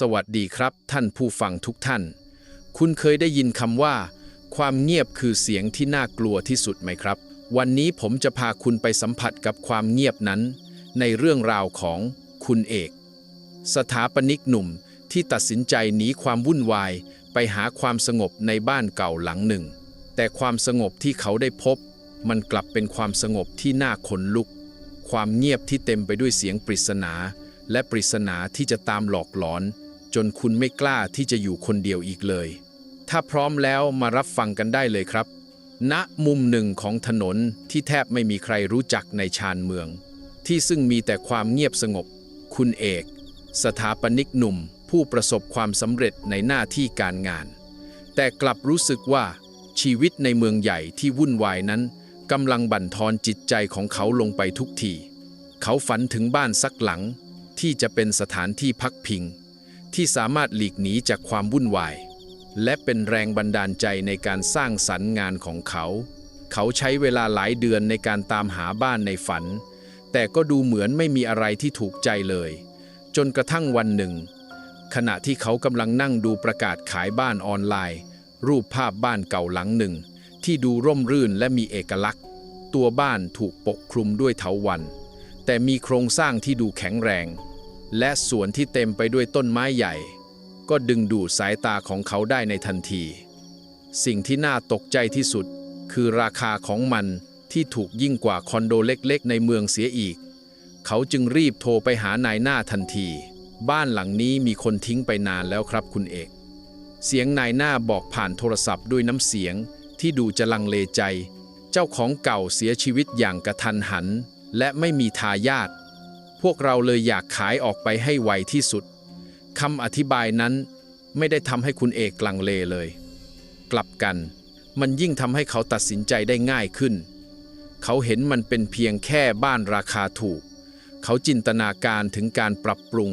สวัสดีครับ ท่านผู้ฟังทุกท่าน คุณเคยได้ยินคำว่า ความเงียบคือเสียงที่น่ากลัวที่สุดไหมครับ วันนี้ผมจะพาคุณไปสัมผัสกับความเงียบนั้น ในเรื่องราวของคุณเอก สถาปนิกหนุ่มที่ตัดสินใจหนีความวุ่นวาย ไปหาความสงบในบ้านเก่าหลังหนึ่ง แต่ความสงบที่เขาได้พบ มันกลับเป็นความสงบที่น่าขนลุก ความเงียบที่เต็มไปด้วยเสียงปริศนา และปริศนาที่จะตามหลอกหลอน จนคุณไม่กล้าที่จะอยู่คนเดียวอีกเลย ถ้าพร้อมแล้วมารับฟังกันได้เลยครับ ณมุมหนึ่งของถนนที่แทบไม่มีใครรู้จักในชานเมือง ที่ซึ่งมีแต่ความเงียบสงบ คุณเอก สถาปนิกหนุ่ม ผู้ประสบความสำเร็จในหน้าที่การงาน แต่กลับรู้สึกว่า ชีวิตในเมืองใหญ่ที่วุ่นวายนั้นกำลังบั่นทอนจิตใจของเขาลงไปทุกที เขาฝันถึงบ้านสักหลังที่จะเป็นสถานที่พักพิง ที่สามารถหลีกหนีจากความวุ่นวาย และเป็นแรงบันดาลใจในการสร้างสรรค์งานของเขา เขาใช้เวลาหลายเดือนในการตามหาบ้านในฝัน แต่ก็ดูเหมือนไม่มีอะไรที่ถูกใจเลย จนกระทั่งวันหนึ่ง ขณะที่เขากำลังนั่งดูประกาศขายบ้านออนไลน์ รูปภาพบ้านเก่าหลังหนึ่ง ที่ดูร่มรื่นและมีเอกลักษณ์ ตัวบ้านถูกปกคลุมด้วยเถาวัลย์แต่มีโครงสร้างที่ดูแข็งแรง และสวนที่เต็มไปด้วยต้นไม้ใหญ่ ก็ดึงดูดสายตาของเขาได้ในทันที สิ่งที่น่าตกใจที่สุด คือราคาของมันที่ถูกยิ่งกว่าคอนโดเล็กๆ ในเมืองเสียอีก เขาจึงรีบโทรไปหานายหน้าทันที บ้านหลังนี้มีคนทิ้งไปนานแล้วครับคุณเอก เสียงนายหน้าบอกผ่านโทรศัพท์ด้วยน้ำเสียงที่ดูจะลังเลใจ เจ้าของเก่าเสียชีวิตอย่างกระทันหัน และไม่มีทายาท พวกเราเลยอยากขายออกไปให้ไวที่สุดคำอธิบายนั้นไม่ได้ทำให้คุณเอกลังเลเลย กลับกัน มันยิ่งทำให้เขาตัดสินใจได้ง่ายขึ้น เขาเห็นมันเป็นเพียงแค่บ้านราคาถูก เขาจินตนาการถึงการปรับปรุง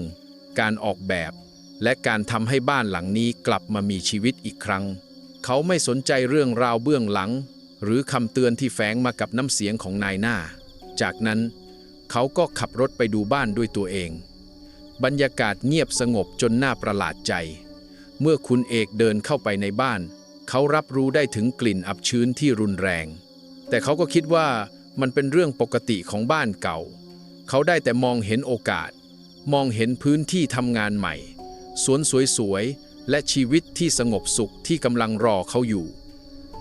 การออกแบบ และการทำให้บ้านหลังนี้กลับมามีชีวิตอีกครั้ง เขาไม่สนใจเรื่องราวเบื้องหลัง หรือคำเตือนที่แฝงมากับน้ำเสียงของนายหน้า จากนั้น เขาก็ขับรถไปดูบ้านด้วยตัวเอง บรรยากาศเงียบสงบจนน่าประหลาดใจ เมื่อคุณเอกเดินเข้าไปในบ้าน เขารับรู้ได้ถึงกลิ่นอับชื้นที่รุนแรง แต่เขาก็คิดว่ามันเป็นเรื่องปกติของบ้านเก่า เขาได้แต่มองเห็นโอกาส มองเห็นพื้นที่ทำงานใหม่ สวนสวยๆ และชีวิตที่สงบสุขที่กำลังรอเขาอยู่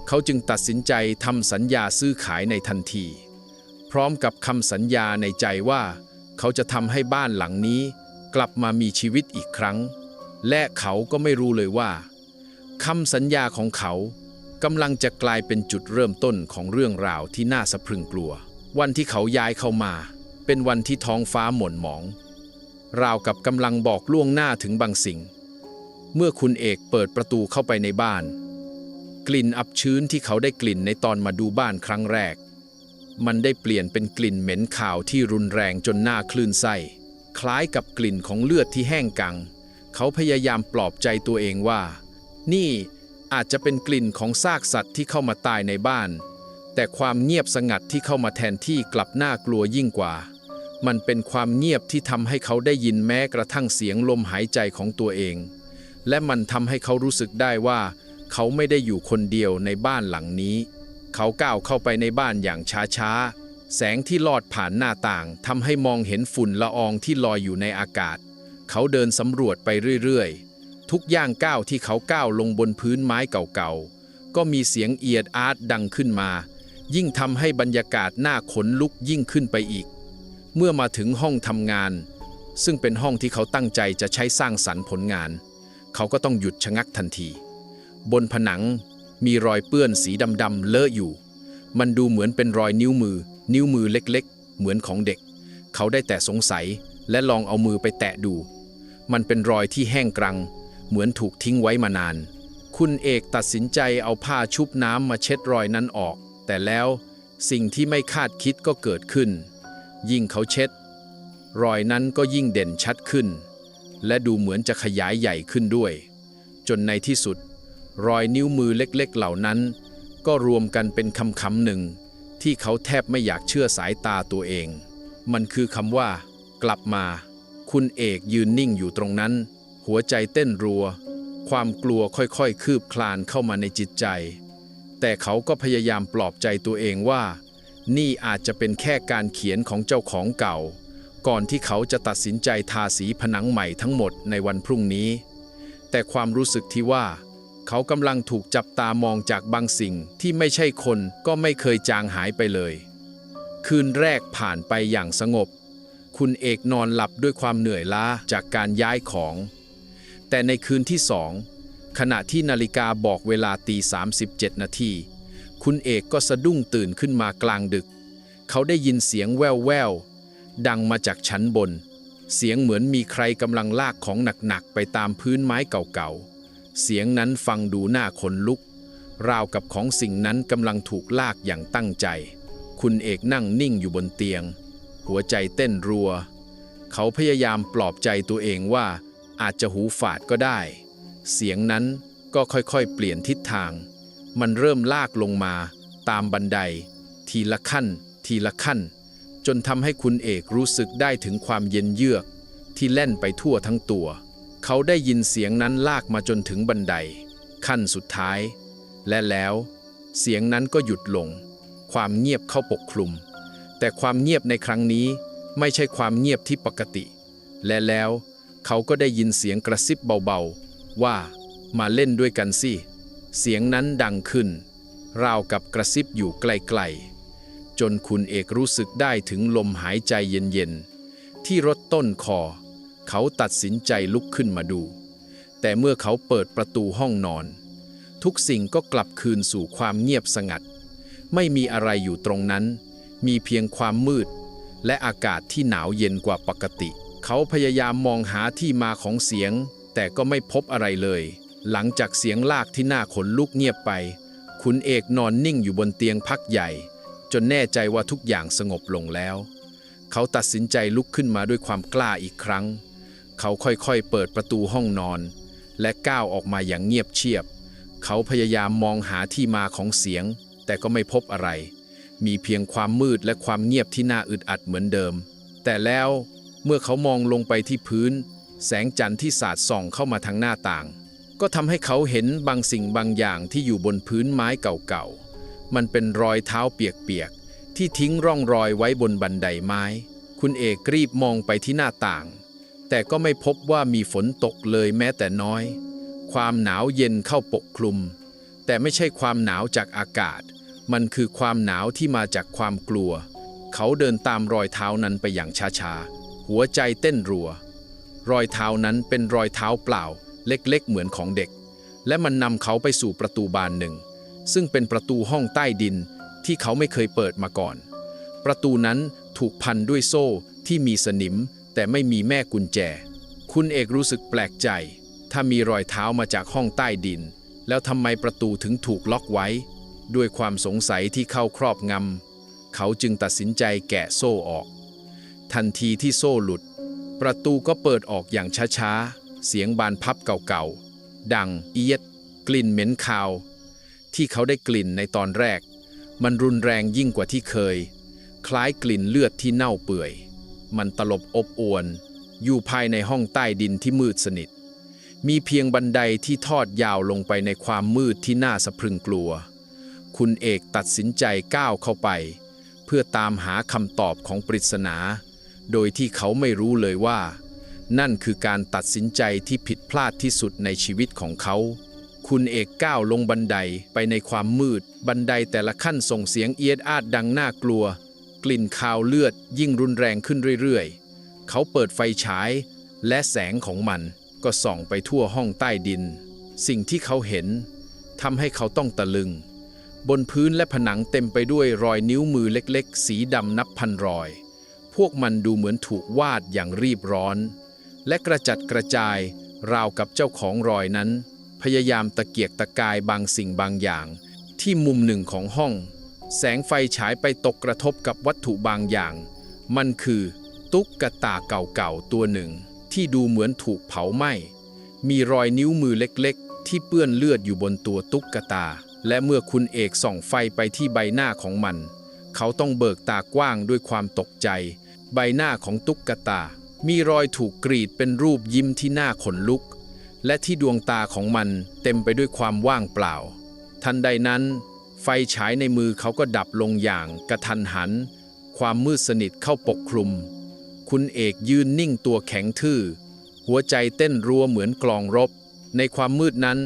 เขาจึงตัดสินใจทำสัญญาซื้อขายในทันที พร้อมกับคำสัญญาในใจว่า เขาจะทำให้บ้านหลังนี้ กลับมามีชีวิตอีกครั้ง และเขาก็ไม่รู้เลยว่าคำสัญญาของเขากำลังจะกลายเป็นจุดเริ่มต้นของเรื่องราวที่น่าสะพรึงกลัว วันที่เขาย้ายเข้ามา เป็นวันที่ท้องฟ้าหม่นหมอง ราวกับกำลังบอกล่วงหน้าถึงบางสิ่ง เมื่อคุณเอกเปิดประตูเข้าไปในบ้าน กลิ่นอับชื้นที่เขาได้กลิ่นในตอนมาดูบ้านครั้งแรก มันได้เปลี่ยนเป็นกลิ่นเหม็นข่าวที่รุนแรงจนหน้าคลื่นไส้ คล้ายกับกลิ่นของเลือดที่แห้งกัง เขาพยายามปลอบใจตัวเองว่า นี่อาจจะเป็นกลิ่นของซากสัตว์ที่เข้ามาตายในบ้าน แต่ความเงียบสงัดที่เข้ามาแทนที่กลับน่ากลัวยิ่งกว่า มันเป็นความเงียบที่ทำให้เขาได้ยินแม้กระทั่งเสียงลมหายใจของตัวเอง และมันทำให้เขารู้สึกได้ว่า เขาไม่ได้อยู่คนเดียวในบ้านหลังนี้ เขาก้าวเข้าไปในบ้านอย่างช้าๆ แสงที่ลอดผ่านหน้าต่างทำให้มองเห็นฝุ่นละอองที่ลอยอยู่ในอากาศ เขาเดินสำรวจไปเรื่อยๆ ทุกย่างก้าวที่เขาก้าวลงบนพื้นไม้เก่าๆ ก็มีเสียงเอียดอาร์ตดังขึ้นมา ยิ่งทำให้บรรยากาศหน่าขนลุกยิ่งขึ้นไปอีก เมื่อมาถึงห้องทำงาน ซึ่งเป็นห้องที่เขาตั้งใจจะใช้สร้างสรรค์ผลงาน เขาก็ต้องหยุดชะงักทันที บนผนัง มีรอยเปื้อนสีดำๆเลอะอยู่ มันดูเหมือนเป็นรอยนิ้วมือ นิ้วมือเล็กๆ เหมือนของเด็ก เขาได้แต่สงสัยและลองเอามือไปแตะดู มันเป็นรอยที่แห้งกรัง เหมือนถูกทิ้งไว้มานาน คุณเอกตัดสินใจเอาผ้าชุบน้ำมาเช็ดรอยนั้นออก แต่แล้วสิ่งที่ไม่คาดคิดก็เกิดขึ้น ยิ่งเขาเช็ด รอยนั้นก็ยิ่งเด่นชัดขึ้น และดูเหมือนจะขยายใหญ่ขึ้นด้วย จนในที่สุด รอยนิ้วมือเล็กๆเหล่านั้น ก็รวมกันเป็นคำคำหนึ่ง ที่เขาแทบไม่อยากเชื่อสายตาตัวเอง มันคือคำว่า กลับมา คุณเอกยืนนิ่งอยู่ตรงนั้น หัวใจเต้นรัว ความกลัวค่อยๆ คืบคลานเข้ามาในจิตใจ แต่เขาก็พยายามปลอบใจตัวเองว่า นี่อาจจะเป็นแค่การเขียนของเจ้าของเก่า ก่อนที่เขาจะตัดสินใจทาสีผนังใหม่ทั้งหมดในวันพรุ่งนี้ แต่ความรู้สึกที่ว่า เขากำลังถูกจับตามองจากบางสิ่งที่ไม่ใช่คนก็ไม่เคยจางหายไปเลย คืนแรกผ่านไปอย่างสงบ คุณเอกนอนหลับด้วยความเหนื่อยล้าจากการย้ายของ แต่ในคืนที่สองขณะที่นาฬิกาบอกเวลาตี 37 นาทีคุณเอกก็สะดุ้งตื่นขึ้นมากลางดึก เขาได้ยินเสียงแว่วแววดังมาจากชั้นบน เสียงเหมือนมีใครกำลังลากของหนักๆไปตามพื้นไม้เก่าๆ เสียงนั้นฟังดูหน้าขนลุก ราวกับของสิ่งนั้นกำลังถูกลากอย่างตั้งใจ คุณเอกนั่งนิ่งอยู่บนเตียง หัวใจเต้นรัว เขาพยายามปลอบใจตัวเองว่า อาจจะหูฝาดก็ได้ เสียงนั้นก็ค่อยๆ เปลี่ยนทิศทาง มันเริ่มลากลงมา ตามบันได ทีละขั้น ทีละขั้น จนทำให้คุณเอกรู้สึกได้ถึงความเย็นเยือก ที่แล่นไปทั่วทั้งตัว เขาได้ยินเสียงนั้นลากมาจนถึงบันได ขั้นสุดท้าย และแล้ว เสียงนั้นก็หยุดลง ความเงียบเข้าปกคลุม แต่ความเงียบในครั้งนี้ไม่ใช่ความเงียบที่ปกติ และแล้วเขาก็ได้ยินเสียงกระซิบเบาๆ ว่ามาเล่นด้วยกันสิเสียงนั้นดังขึ้น ราวกับกระซิบอยู่ไกลๆ จนคุณเอกรู้สึกได้ถึงลมหายใจเย็นๆ ที่รถต้นคอ เขาตัดสินใจลุกขึ้นมาดู แต่เมื่อเขาเปิดประตูห้องนอน ทุกสิ่งก็กลับคืนสู่ความเงียบสงัด ไม่มีอะไรอยู่ตรงนั้น มีเพียงความมืด และอากาศที่หนาวเย็นกว่าปกติ เขาพยายามมองหาที่มาของเสียง แต่ก็ไม่พบอะไรเลย หลังจากเสียงลากที่หน่าขนลุกเงียบไป คุณเอกนอนนิ่งอยู่บนเตียงพักใหญ่ จนแน่ใจว่าทุกอย่างสงบลงแล้ว เขาตัดสินใจลุกขึ้นมาด้วยความกล้าอีกครั้ง เขาค่อยๆเปิดประตูห้องนอน และก้าวออกมาอย่างเงียบเชียบ เขาพยายามมองหาที่มาของเสียง แต่ก็ไม่พบอะไร มีเพียงความมืดและความเงียบที่น่าอึดอัดเหมือนเดิม แต่แล้วเมื่อเขามองลงไปที่พื้น แสงจันทร์ที่สาดส่องเข้ามาทางหน้าต่าง ก็ทำให้เขาเห็นบางสิ่งบางอย่างที่อยู่บนพื้นไม้เก่าๆ มันเป็นรอยเท้าเปียกๆที่ทิ้งร่องรอยไว้บนบันไดไม้ คุณเอกรีบมองไปที่หน้าต่าง แต่ก็ไม่พบว่ามีฝนตกเลยแม้แต่น้อย ความหนาวเย็นเข้าปกคลุม แต่ไม่ใช่ความหนาวจากอากาศ มันคือความหนาวที่มาจากความกลัว เขาเดินตามรอยเท้านั้นไปอย่างช้าๆ หัวใจเต้นรัว รอยเท้านั้นเป็นรอยเท้าเปล่า เล็กๆ เหมือนของเด็ก และมันนำเขาไปสู่ประตูบานหนึ่ง ซึ่งเป็นประตูห้องใต้ดินที่เขาไม่เคยเปิดมาก่อน ประตูนั้นถูกพันด้วยโซ่ที่มีสนิม แต่ไม่มีแม่กุญแจ คุณเอกรู้สึกแปลกใจ ถ้ามีรอยเท้ามาจากห้องใต้ดิน แล้วทำไมประตูถึงถูกล็อกไว้ ด้วยความสงสัยที่เข้าครอบงำเขาจึงตัดสินใจแกะโซ่ออก ทันทีที่โซ่หลุด ประตูก็เปิดออกอย่างช้าๆ เสียงบานพับเก่าๆ ดังเอียด กลิ่นเหม็นคาว ที่เขาได้กลิ่นในตอนแรก มันรุนแรงยิ่งกว่าที่เคย คล้ายกลิ่นเลือดที่เน่าเปื่อย มันตลบอบอวน อยู่ภายในห้องใต้ดินที่มืดสนิท มีเพียงบันไดที่ทอดยาวลงไปในความมืดที่น่าสะพรึงกลัว คุณเอกตัดสินใจก้าวเข้าไป เพื่อตามหาคำตอบของปริศนา โดยที่เขาไม่รู้เลยว่า นั่นคือการตัดสินใจที่ผิดพลาดที่สุดในชีวิตของเขาคุณเอกก้าวลงบันไดไปในความมืด บันไดแต่ละขั้นส่งเสียงเอียดอาดดังน่ากลัว กลิ่นคาวเลือดยิ่งรุนแรงขึ้นเรื่อยๆ เขาเปิดไฟฉาย และแสงของมันก็ส่องไปทั่วห้องใต้ดิน สิ่งที่เขาเห็นทำให้เขาต้องตะลึง บนพื้นและผนังเต็มไปด้วยรอยนิ้วมือเล็กๆ สีดำนับพันรอย พวกมันดูเหมือนถูกวาดอย่างรีบร้อน และกระจัดกระจายราวกับเจ้าของรอยนั้น พยายามตะเกียกตะกายบางสิ่งบางอย่าง ที่มุมหนึ่งของห้อง แสงไฟฉายไปตกกระทบกับวัตถุบางอย่าง มันคือตุ๊กตาเก่าๆตัวหนึ่ง ที่ดูเหมือนถูกเผาไหม้ มีรอยนิ้วมือเล็กๆ ที่เปื้อนเลือดอยู่บนตัวตุ๊กตา และเมื่อคุณเอกส่องไฟไปที่ใบหน้าของมัน เขาต้องเบิกตากว้างด้วยความตกใจ ใบหน้าของตุ๊กตา มีรอยถูกกรีดเป็นรูปยิ้มที่หน่าขนลุก และที่ดวงตาของมันเต็มไปด้วยความว่างเปล่า ทันใดนั้น ไฟฉายในมือเขาก็ดับลงอย่างกระทันหัน ความมืดสนิทเข้าปกคลุม คุณเอกยืนนิ่งตัวแข็งทื่อ หัวใจเต้นรัวเหมือนกลองรบ ในความมืดนั้น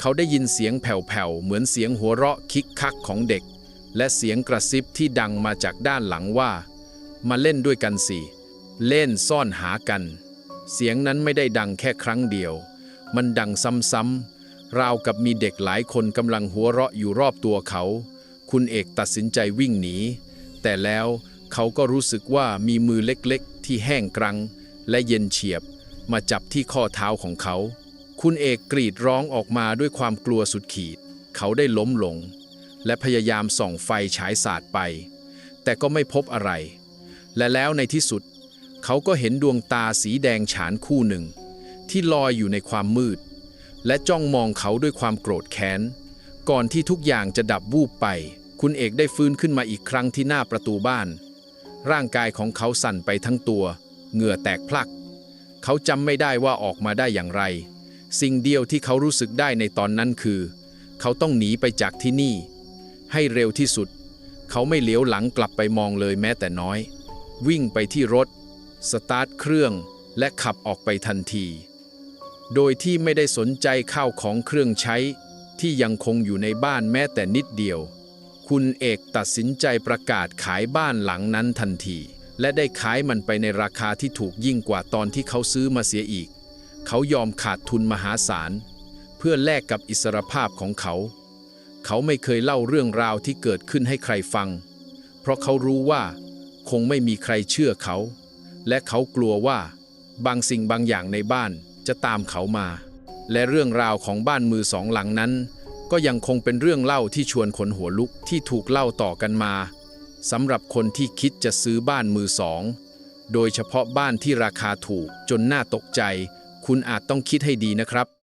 เขาได้ยินเสียงแผ่วๆ เหมือนเสียงหัวเราะคิกคักของเด็ก และเสียงกระซิบที่ดังมาจากด้านหลังว่า มาเล่นด้วยกันสิ เล่นซ่อนหากัน เสียงนั้นไม่ได้ดังแค่ครั้งเดียว มันดังซ้ำๆ ราวกับมีเด็กหลายคนกำลังหัวเราะอยู่รอบตัวเขา คุณเอกตัดสินใจวิ่งหนี แต่แล้วเขาก็รู้สึกว่ามีมือเล็กๆ ที่แห้งกรัง และเย็นเฉียบ มาจับที่ข้อเท้าของเขา คุณเอกกรีดร้องออกมาด้วยความกลัวสุดขีด เขาได้ล้มลง และพยายามส่องไฟฉายสาดไป แต่ก็ไม่พบอะไร และแล้วในที่สุด เขาก็เห็นดวงตาสีแดงฉานคู่หนึ่ง ที่ลอยอยู่ในความมืด และจ้องมองเขาด้วยความโกรธแค้น ก่อนที่ทุกอย่างจะดับวูบไป คุณเอกได้ฟื้นขึ้นมาอีกครั้งที่หน้าประตูบ้าน ร่างกายของเขาสั่นไปทั้งตัว เหงื่อแตกพลัก เขาจำไม่ได้ว่าออกมาได้อย่างไร สิ่งเดียวที่เขารู้สึกได้ในตอนนั้นคือ เขาต้องหนีไปจากที่นี่ ให้เร็วที่สุด เขาไม่เหลียวหลังกลับไปมองเลยแม้แต่น้อย วิ่งไปที่รถ สตาร์ทเครื่อง และขับออกไปทันที โดยที่ไม่ได้สนใจข้าวของเครื่องใช้ ที่ยังคงอยู่ในบ้านแม้แต่นิดเดียว คุณเอกตัดสินใจประกาศขายบ้านหลังนั้นทันที และได้ขายมันไปในราคาที่ถูกยิ่งกว่าตอนที่เขาซื้อมาเสียอีก เขายอมขาดทุนมหาศาล เพื่อแลกกับอิสรภาพของเขา เขาไม่เคยเล่าเรื่องราวที่เกิดขึ้นให้ใครฟัง เพราะเขารู้ว่า คงไม่มีใครเชื่อเขา และเขากลัวว่า บางสิ่งบางอย่างในบ้าน จะตามเขามา และเรื่องราวของบ้านมือสองหลังนั้น ก็ยังคงเป็นเรื่องเล่าที่ชวนขนหัวลุกที่ถูกเล่าต่อกันมาสำหรับคนที่คิดจะซื้อบ้านมือสอง โดยเฉพาะบ้านที่ราคาถูกจนน่าตกใจ คุณอาจต้องคิดให้ดีนะครับ